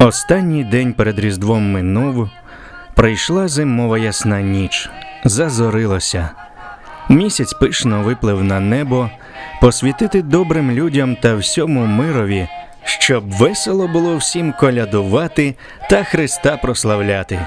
Останній день перед Різдвом минув, прийшла зимова ясна ніч, зазорилося. Місяць пишно виплив на небо, посвітити добрим людям та всьому мирові, щоб весело було всім колядувати та Христа прославляти.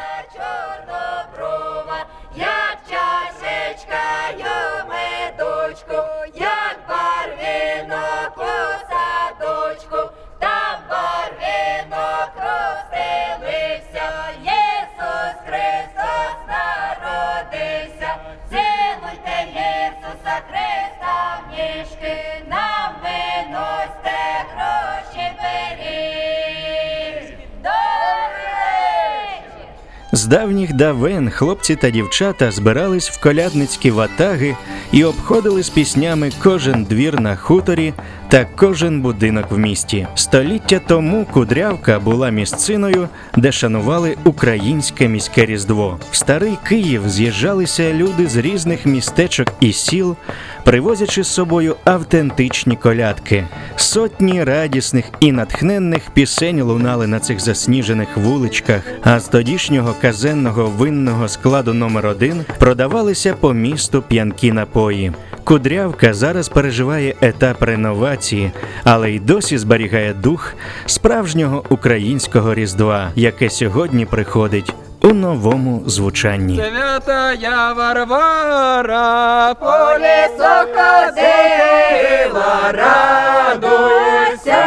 З давніх давен хлопці та дівчата збирались в колядницькі ватаги і обходили з піснями кожен двір на хуторі та кожен будинок в місті. Століття тому кудрявка була місциною, де шанували українське міське різдво. В старий Київ з'їжджалися люди з різних містечок і сіл, привозячи з собою автентичні колядки. Сотні радісних і натхненних пісень лунали на цих засніжених вуличках, а з тодішнього казенного винного складу номер один продавалися по місту п'янкі напої. Кудрявка зараз переживає етап реновації, але й досі зберігає дух справжнього українського різдва, яке сьогодні приходить у новому звучанні. Святая Варвара по лісу ходила, радуйся,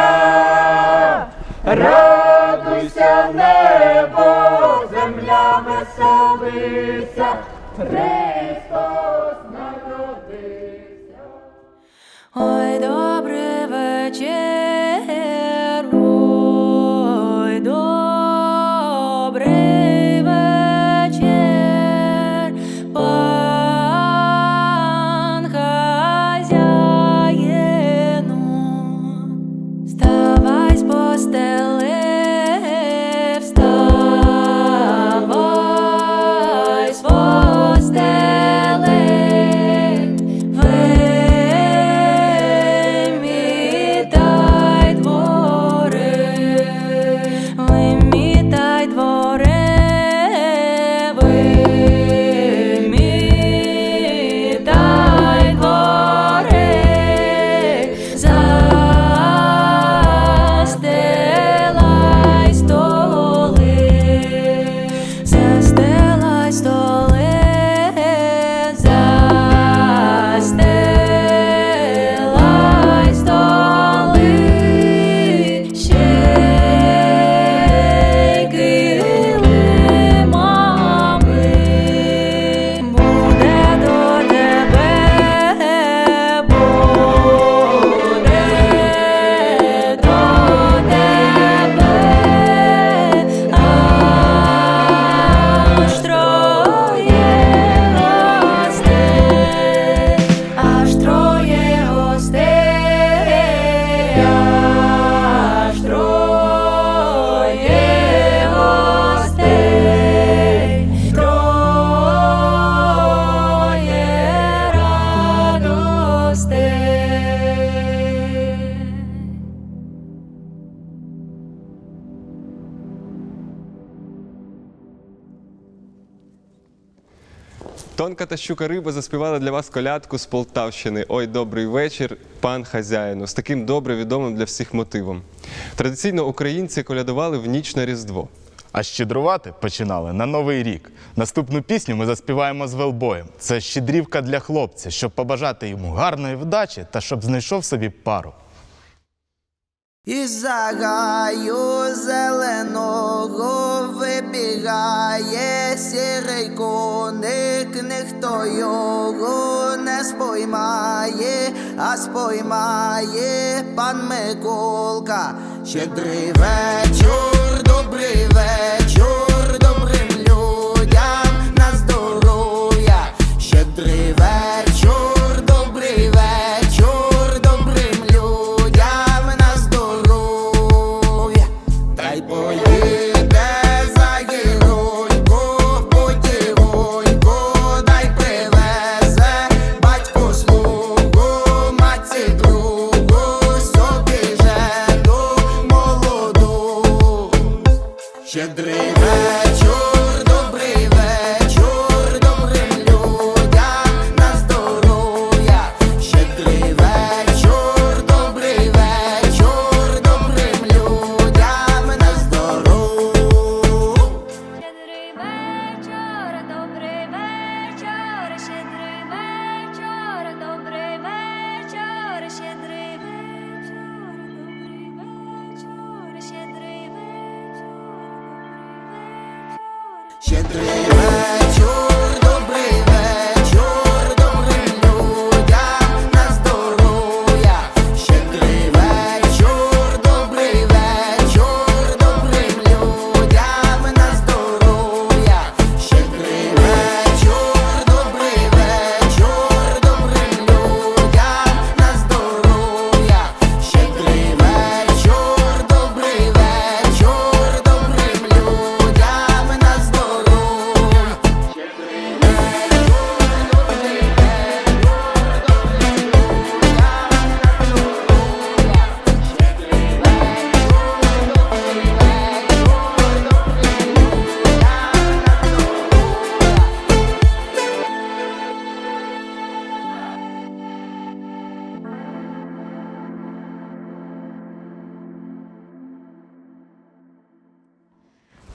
радуйся, небо, земля веселися, Христос народився. Ой, добрий вечір, Тонка та щука риба заспівали для вас колядку з Полтавщини. Ой, добрий вечір, пан хазяїну, з таким добре відомим для всіх мотивом. Традиційно українці колядували в ніч на Різдво. А щедрувати починали на новий рік. Наступну пісню ми заспіваємо з велбоєм. Це щедрівка для хлопця, щоб побажати йому гарної вдачі та щоб знайшов собі пару. Із загаю зеленого вибігає сірий коник, ніхто його не споймає, а споймає пан Миколка. Щедрий вечір,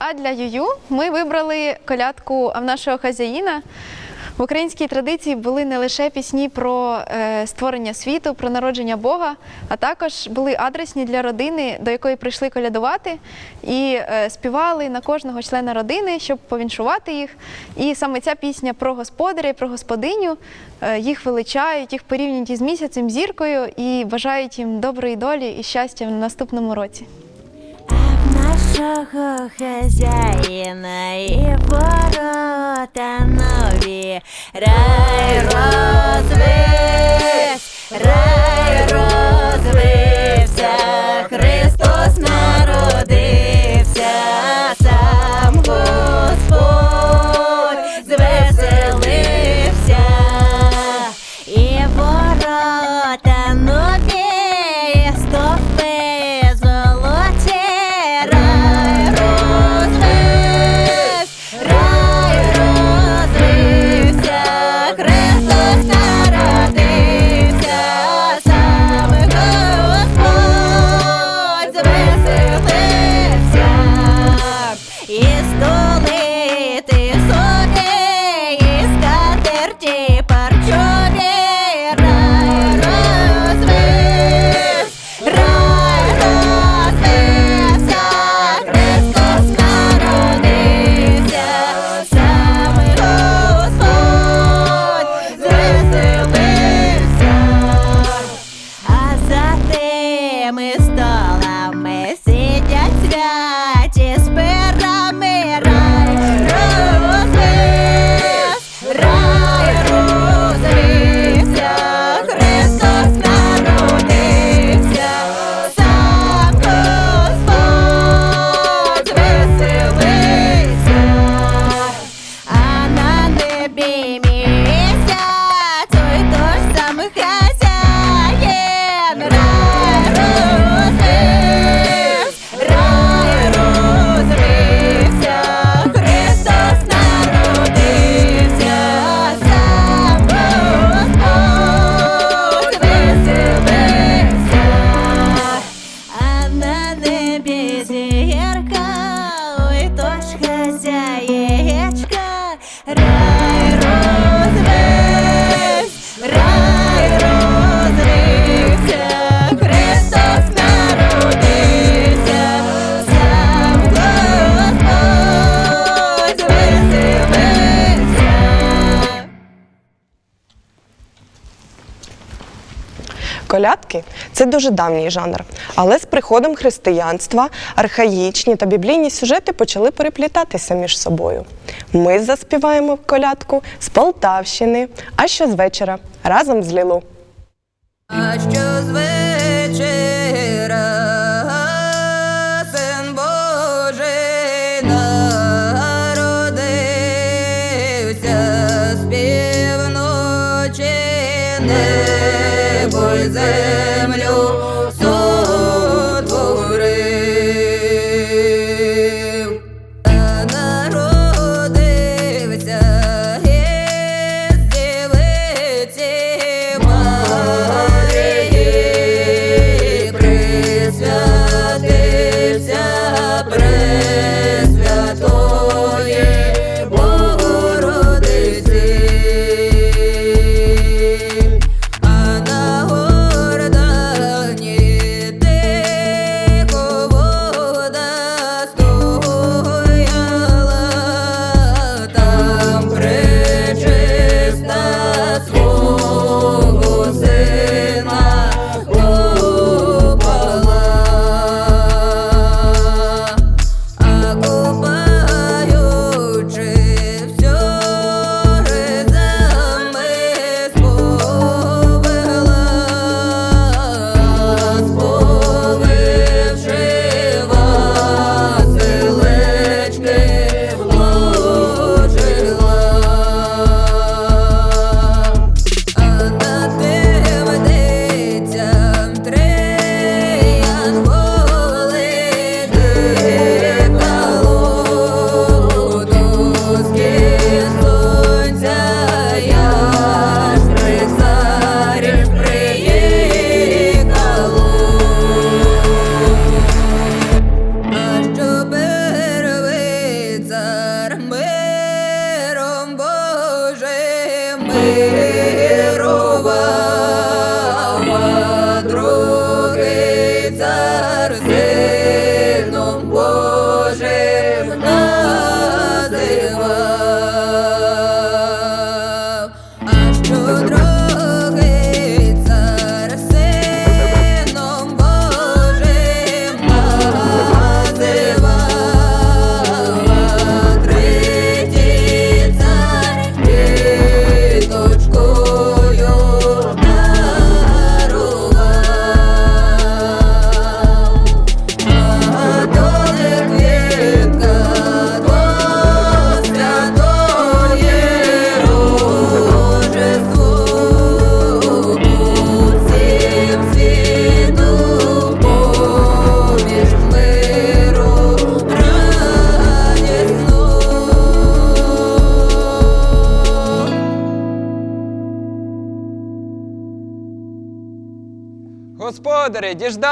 А для Юю ми вибрали колядку в нашого хазяїна. В українській традиції були не лише пісні про е, створення світу, про народження Бога, а також були адресні для родини, до якої прийшли колядувати, і е, співали на кожного члена родини, щоб повіншувати їх. І саме ця пісня про господаря, і про господиню е, їх величають, їх порівнюють із місяцем, зіркою і бажають їм доброї долі і щастя в наступному році. Нашого хазяїна і ворота нові, рай розвис, рай розвився, це дуже давній жанр, але з приходом християнства архаїчні та біблійні сюжети почали переплітатися між собою. Ми заспіваємо колядку з Полтавщини, а що з вечора разом з Лілу. А що з вечора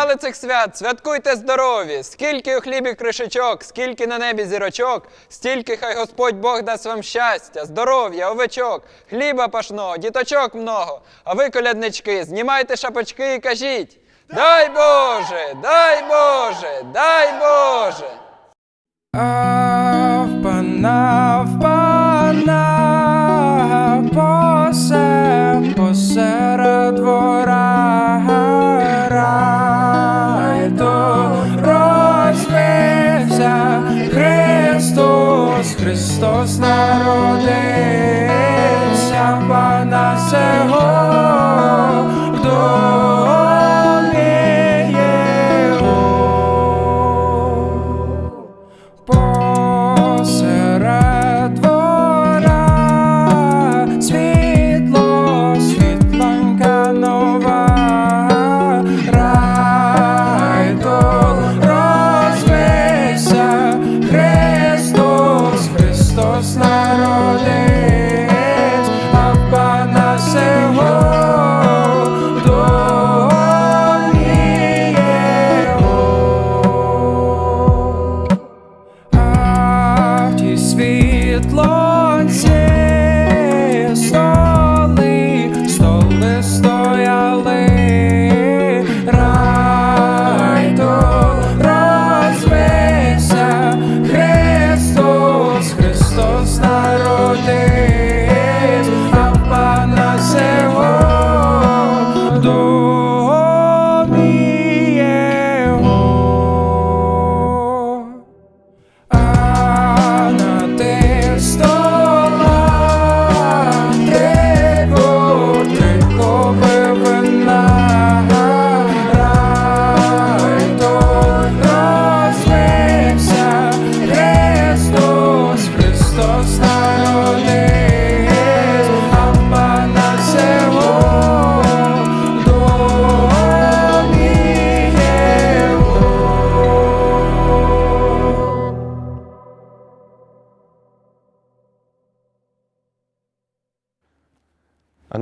Господарі, цих свят, святкуйте здорові! Скільки у хлібі кришечок, скільки на небі зірочок, стільки хай Господь Бог дасть вам щастя, здоров'я, овечок, хліба пашного, діточок много. А ви, коляднички, знімайте шапочки і кажіть: Дай Боже, дай Боже, дай Боже! Христос, Христос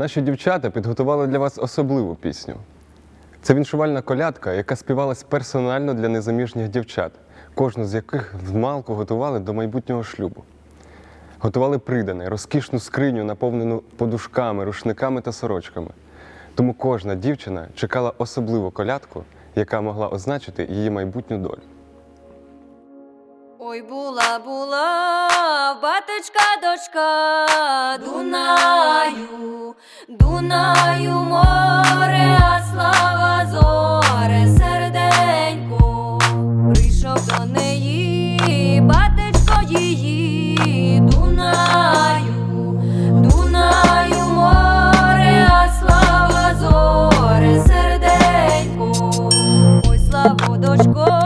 наші дівчата підготували для вас особливу пісню. Це віншувальна колядка, яка співалась персонально для незаміжніх дівчат, кожну з яких вмалку готували до майбутнього шлюбу. Готували придане, розкішну скриню, наповнену подушками, рушниками та сорочками. Тому кожна дівчина чекала особливу колядку, яка могла означити її майбутню долю. Ой, була, була, батечка дочка Дунаю, Дунаю море, а слава зоре, серденько, прийшов до неї, батечко її, Дунаю, Дунаю море, слава зоре, серденько, ой, славу дочко,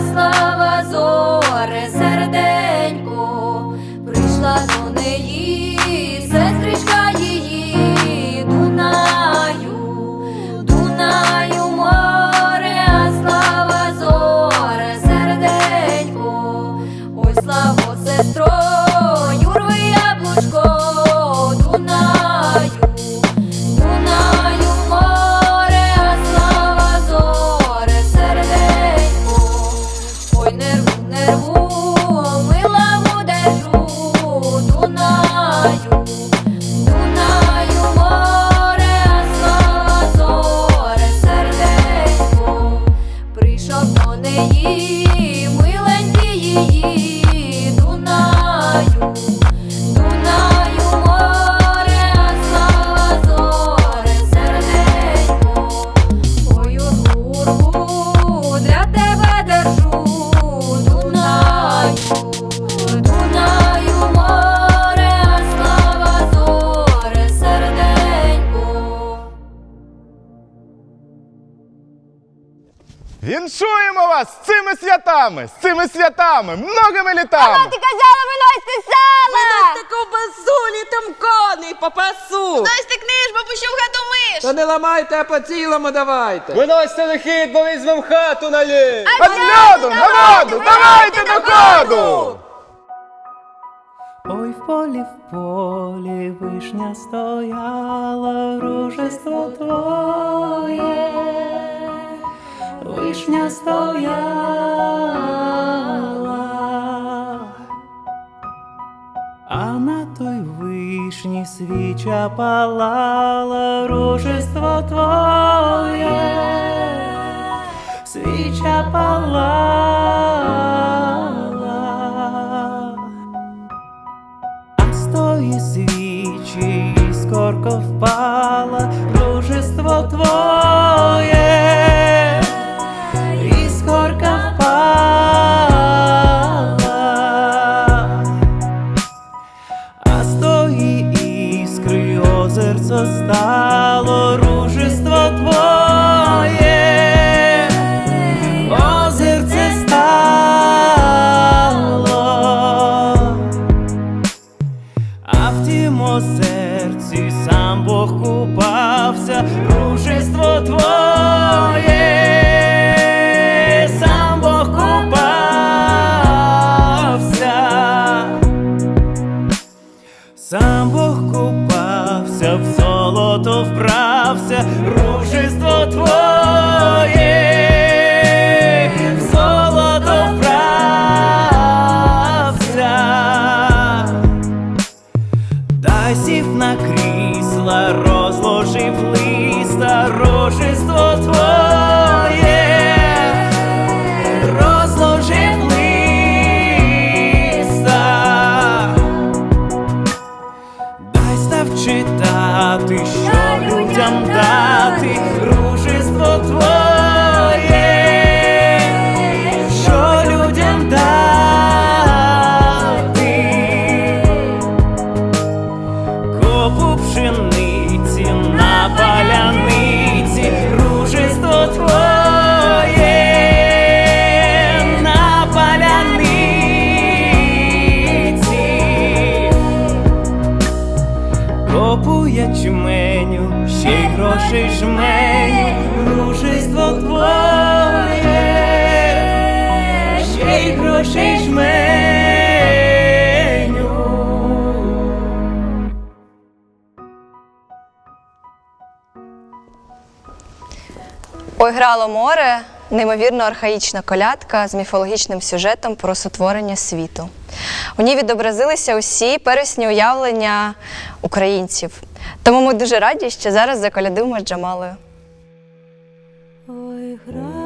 slow. love. Дунаю, Дунаю цими святами, з цими святами, многими літами! казала, виносьте сала! Виносьте ковбасу, літом коней попасу. Виносьте книж, бабусю в хату миш! Та не ламайте, а по цілому давайте. Виносьте лихід, бо візьмем хату на лід! Одляду, народу, давайте до ходу! Ой, в полі, в полі вишня стояла, ружество твоє, вишня стояла, а на той вишні свіча палала, ружество твоє, свіча палала. А з тої свічі іскорко впала, Ой, море, неймовірно архаїчна колядка з міфологічним сюжетом про сотворення світу. У ній відобразилися усі пересні уявлення українців. Тому ми дуже раді, що зараз заколядуємо з Джамалою. Ой, грало